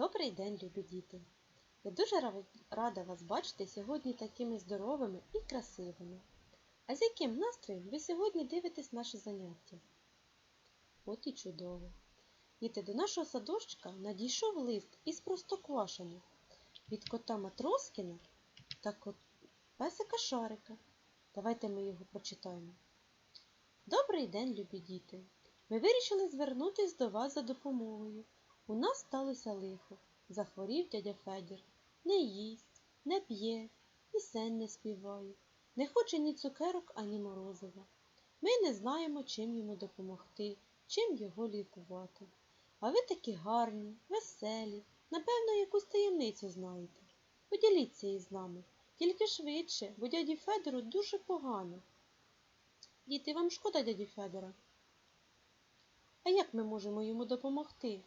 Добрий день, любі діти! Я дуже рада вас бачити сьогодні такими здоровими і красивими. А з яким настроєм ви сьогодні дивитесь наші заняття? От і чудово! Діти, до нашого садочка надійшов лист із Простоквашино від кота Матроскіна та кот... песика Шарика. Давайте ми його прочитаємо. Добрий день, любі діти! Ми вирішили звернутись до вас за допомогою. У нас сталося лихо. Захворів дядя Федір. Не їсть, не п'є, пісень не співає, не хоче ні цукерок, ані морозива. Ми не знаємо, чим йому допомогти, чим його лікувати. А ви такі гарні, веселі, напевно, якусь таємницю знаєте. Поділіться із нами, тільки швидше, бо дяді Федору дуже погано. Діти, вам шкода дяді Федора? А як ми можемо йому допомогти?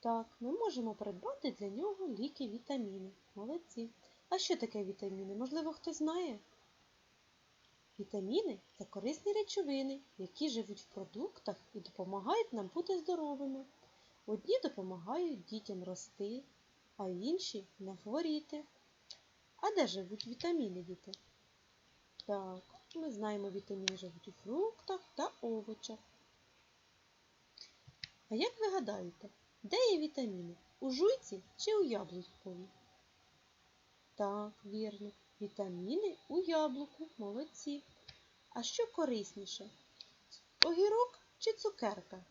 Так, ми можемо придбати для нього ліки вітаміни. Молодці. А що таке вітаміни? Можливо, хтось знає? Вітаміни це корисні речовини, які живуть в продуктах і допомагають нам бути здоровими. Одні допомагають дітям рости, а інші не хворіти. А де живуть вітаміни, діти? Так, ми знаємо, вітаміни живуть у фруктах та овочах. А як ви гадаєте, де є вітаміни? У жуйці чи у яблукові? Так, вірно. Вітаміни у яблуку. Молодці. А що корисніше? Огірок чи цукерка?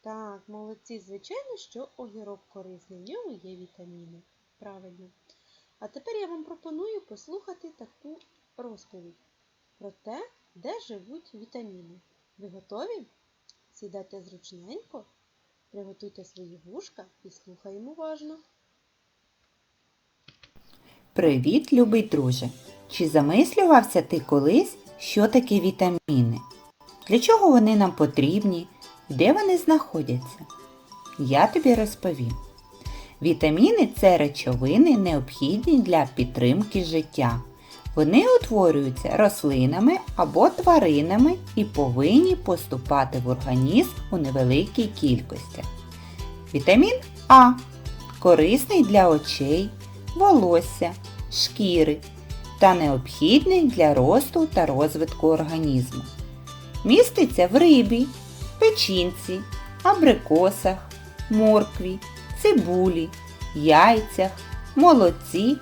Так, молодці, звичайно, що огірок корисний. В ньому є вітаміни. Правильно. А тепер я вам пропоную послухати таку розповідь про те, де живуть вітаміни. Ви готові? Сідайте зручненько, приготуйте свої вушка і слухаємо уважно. Привіт, любий друже! Чи замислювався ти колись, що таке вітаміни? Для чого вони нам потрібні? Де вони знаходяться? Я тобі розповім. Вітаміни це речовини, необхідні для підтримки життя. Вони утворюються рослинами або тваринами і повинні поступати в організм у невеликій кількостях. Вітамін А корисний для очей, волосся, шкіри та необхідний для росту та розвитку організму. Міститься в рибі, печінці, абрикосах, моркві, цибулі, яйцях, молоці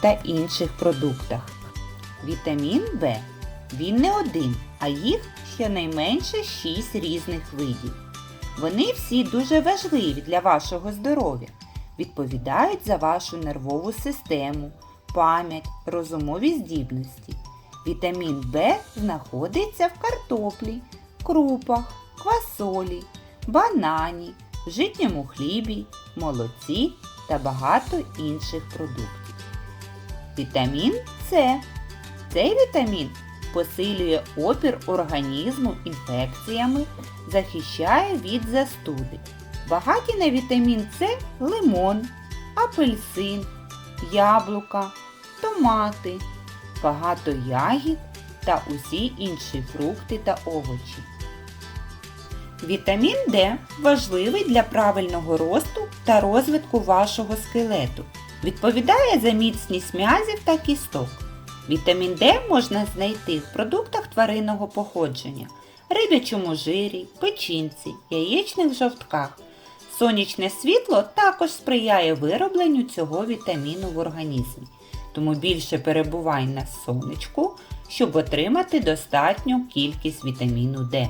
та інших продуктах. Вітамін В. Він не один, а їх щонайменше 6 різних видів. Вони всі дуже важливі для вашого здоров'я, відповідають за вашу нервову систему, пам'ять, розумові здібності. Вітамін В знаходиться в картоплі, крупах, квасолі, банані, житньому хлібі, молоці та багато інших продуктів. Вітамін С. Цей вітамін посилює опір організму інфекціями, захищає від застуди. Багаті на вітамін С лимон, апельсин, яблука, томати, багато ягід та усі інші фрукти та овочі. Вітамін Д важливий для правильного росту та розвитку вашого скелету. Відповідає за міцність м'язів та кісток. Вітамін Д можна знайти в продуктах тваринного походження, рибячому жирі, печінці, яєчних жовтках. Сонячне світло також сприяє виробленню цього вітаміну в організмі. Тому більше перебувай на сонечку, щоб отримати достатню кількість вітаміну Д.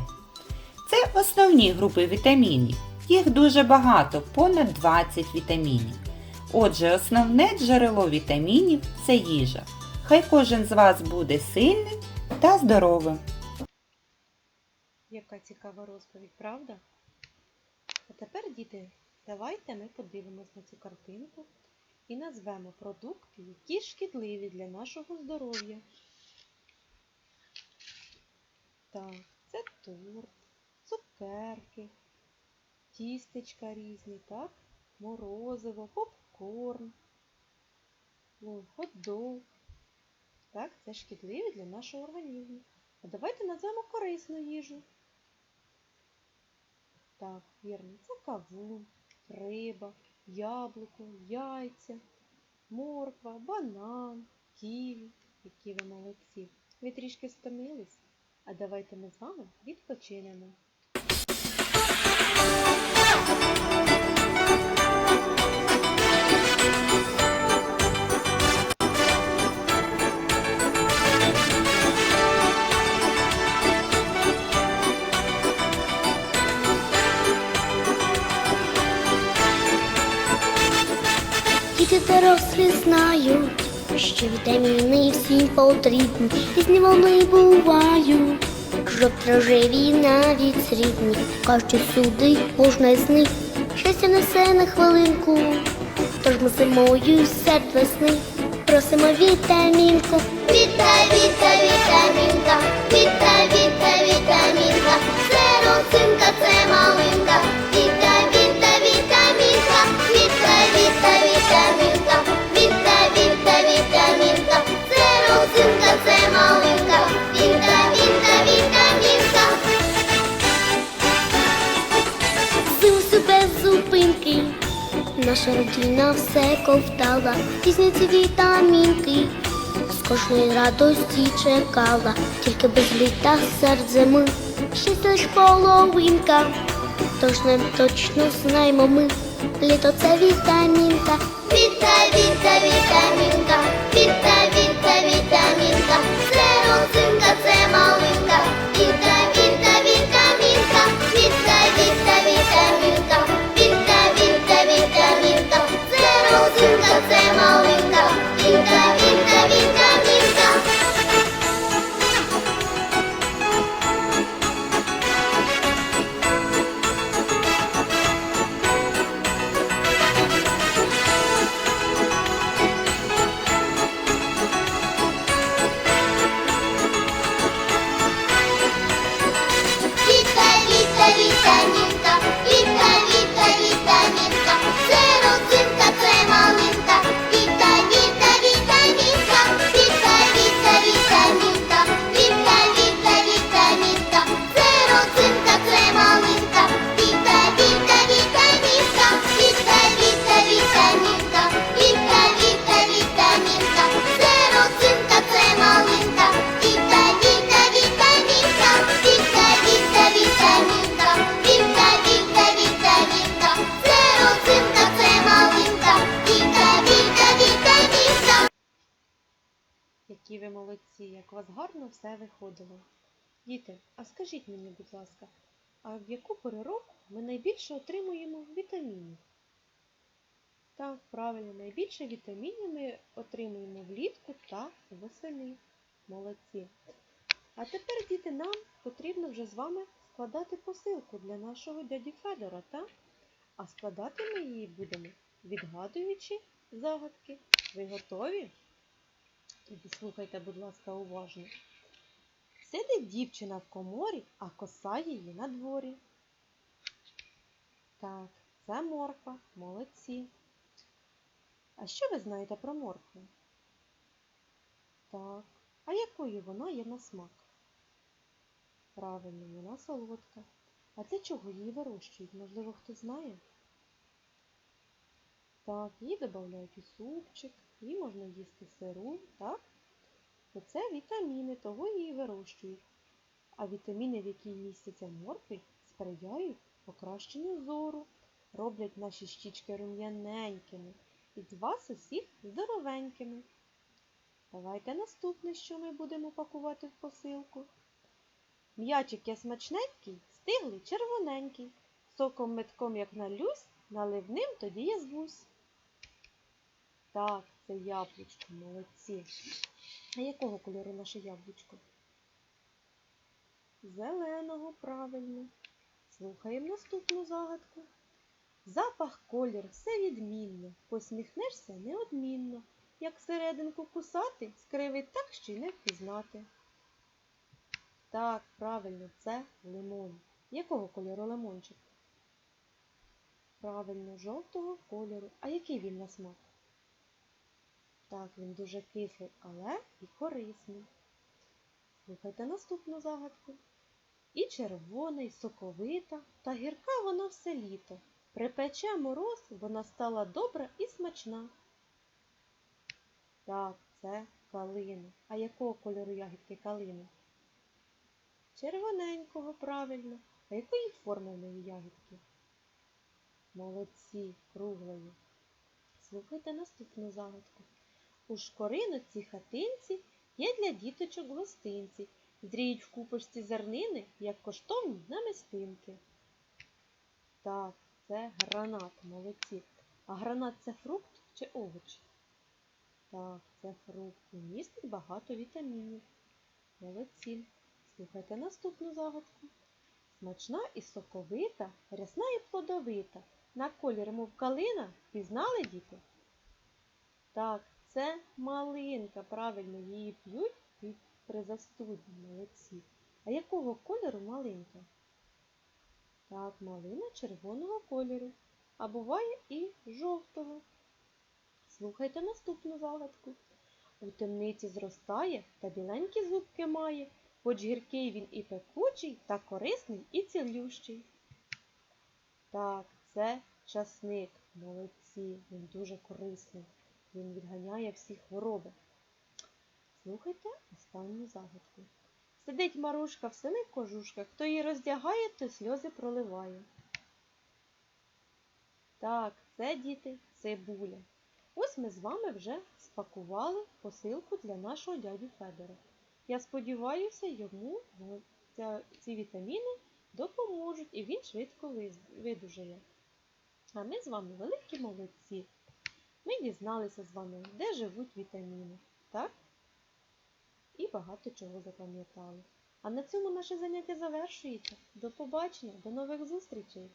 Це основні групи вітамінів. Їх дуже багато, понад 20 вітамінів. Отже, основне джерело вітамінів це їжа. Хай кожен з вас буде сильним та здоровим. Яка цікава розповідь, правда? А тепер, діти, давайте ми подивимось на цю картинку і назвемо продукти, які шкідливі для нашого здоров'я. Так, це торт, цукерки, тістечка різні, так? Морозиво, попкорн, хот-дог. Так, це шкідливі для нашого організму. А давайте назвемо корисну їжу. Так, вірно, це кавун, риба, яблуко, яйця, морква, банан, ківі. Які ви молодці. Ви трішки стомились? А давайте ми з вами відпочинемо. Потрібні, різні вони бувають. Жовт-рожеві навіть срібні, кажуть, сюди можна з них. Щастя несе на хвилинку, тож ми зимою серед весни просимо вітамінку. Віта, віта, вітамінка, віта, віта, вітамінка, це родзинка, це малинка, Наша родина все ковтала, різні ці вітамінки. З кожної радості чекала, тільки без літа серед зими. Щастя лиш половинка, тож не точно знаємо ми. Літо це вітамінка. Віта, віта, вітамінка, віта, віта, вітамінка, ви молодці, як у вас гарно все виходило. Діти, а скажіть мені, будь ласка, а в яку пору року ми найбільше отримуємо вітамінів? Так, правильно, найбільше вітамінів ми отримуємо влітку та восени. Молодці. А тепер, діти, нам потрібно вже з вами складати посилку для нашого дяді Федора, так? А складати ми її будемо, відгадуючи загадки. Ви готові? Тоді слухайте, будь ласка, уважно. Сидить дівчина в коморі, а коса її на дворі. Так, це морква, молодці. А що ви знаєте про моркву? Так, а якою вона є на смак? Правильно, вона солодка. А для чого її вирощують? Можливо, хто знає? Так, її додають у супчик, її можна їсти сиру, так? Оце вітаміни, того її вирощують. А вітаміни, в якій містяться в моркві, сприяють покращенню зору, роблять наші щічки рум'яненькими і з вас здоровенькими. Давайте наступне, що ми будемо пакувати в посилку. М'ячик я смачненький, стиглий червоненький. Соком метком, як налюсь, наливним тоді я звусь. Так, це яблучко, молодці. А якого кольору наше яблучко? Зеленого, правильно. Слухаємо наступну загадку. Запах, колір, все відмінно. Посміхнешся неодмінно. Як серединку кусати, скривить так, що й не впізнати. Так, правильно, це лимон. Якого кольору лимончик? Правильно, жовтого кольору. А який він на смак? Так, він дуже кислий, але і корисний. Слухайте наступну загадку. І червона, і соковита, та гірка вона все літо. Припече мороз, вона стала добра і смачна. Так, це калина. А якого кольору ягідки калини? Червоненького, правильно. А якої форми в неї ягідки? Молодці, круглої. Слухайте наступну загадку. У шкориноці хатинці є для діточок гостинці. Зріють в купочці зернини, як коштовні намистинки. Так, це гранат, молодці. А гранат це фрукт чи овоч? Так, це фрукт містить багато вітамінів. Молодці. Слухайте наступну загадку. Смачна і соковита, рясна і плодовита. На колір, мов калина, пізнали діти? Так, це малинка, правильно, її п'ють при застуді, молодці. А якого кольору малинка? Так, малина червоного кольору, а буває і жовтого. Слухайте наступну загадку. У темниці зростає та біленькі зубки має, хоч гіркий він і пекучий, та корисний і цілющий. Так, це часник, молодці, він дуже корисний. Він відганяє всі хвороби. Слухайте останню загадку. Сидить Марушка в сини кожушках, хто її роздягає, то сльози проливає. Так, це діти, цибуля. Ось ми з вами вже спакували посилку для нашого дяді Федора. Я сподіваюся, йому ці вітаміни допоможуть і він швидко видужає. А ми з вами великі молодці. Ми дізналися з вами, де живуть вітаміни, так? І багато чого запам'ятали. А на цьому наше заняття завершується. До побачення, до нових зустрічей!